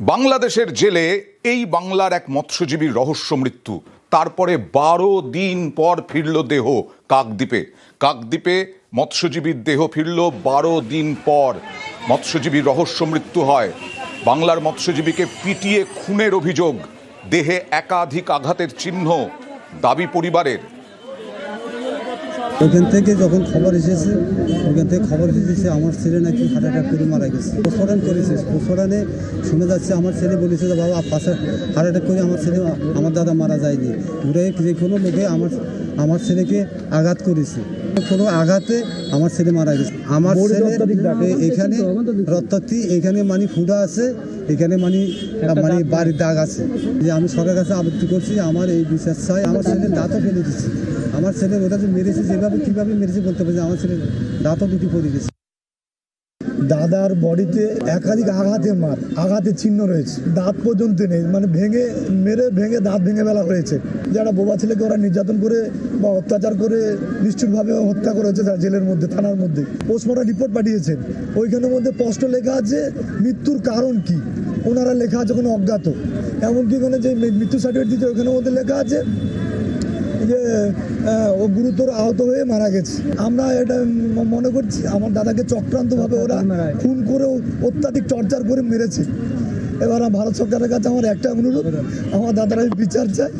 বাংলাদেশের জেলে এই বাংলার এক মৎস্যজীবীর রহস্য মৃত্যু। তারপরে বারো দিন পর ফিরল দেহ কাকদ্বীপে। কাকদ্বীপে মৎস্যজীবীর দেহ ফিরল বারো দিন পর। মৎস্যজীবীর রহস্য মৃত্যু হয়। বাংলার মৎস্যজীবীকে পিটিয়ে খুনের অভিযোগ। দেহে একাধিক আঘাতের চিহ্ন। দাবি পরিবারের। ওখান থেকে যখন খবর এসেছে, ওখান থেকে খবর এসেছে আমার ছেলে নাকি হার্ট অ্যাটাক করে মারা গেছে। প্রসারণ করেছে, প্রসারণে শুনে যাচ্ছে আমার ছেলে বলেছে যে, বাবা, পাশে হার্ট অ্যাটাক করে আমার ছেলে, আমার দাদা মারা যায়নি। ঘুরে যে কোনো লোকে আমার আমার ছেলেকে আঘাত করেছে। কোনো আঘাতে আমার ছেলে মারা গেছে। আমার ছেলে এখানে রক্তাক্তি এখানে মানে ফুডা আছে এখানে মানে মানে বাড়ির দাগ আছে। যে আমি সরকারের কাছে আবৃত্তি করছি আমার এই বিশ্বাস চাই। আমার ছেলে দাঁতও ফেলে দিচ্ছি। আমার ছেলে ওটা যে মেরেছে যেভাবে কীভাবে মেরেছে বলতে পারছি আমার ছেলে দাঁতও দুটি পড়ে গেছে। দাদার বডিতে একাধিক আঘাতের মার, আঘাতের চিহ্ন রয়েছে। দাঁত পর্যন্ত নেই মানে ভেঙে, মেরে ভেঙে দাঁত ভেঙে ফেলা হয়েছে। যারা বোবা ছেলেকে ওরা নির্যাতন করে বা অত্যাচার করে নিষ্ঠুরভাবে হত্যা করেছে তার জেলের মধ্যে, থানার মধ্যে। পোস্টমর্টম রিপোর্ট পাঠিয়েছেন। ওইখানের মধ্যে স্পষ্ট লেখা আছে, মৃত্যুর কারণ কি? ওনারা লেখা আছে কোনো অজ্ঞাত। এমনকি ওখানে যে মৃত্যু সার্টিফিকেট দিচ্ছে ওইখানের মধ্যে লেখা আছে যে ও গুরুতর আহত হয়ে মারা গেছে। আমরা এটা মনে করছি আমার দাদাকে চক্রান্তভাবে ওরা খুন করেও অত্যাধিক টর্চার করে মেরেছে। এবার ভারত সরকারের কাছে আমার একটা অনুরোধ আমার দাদারা বিচার চাই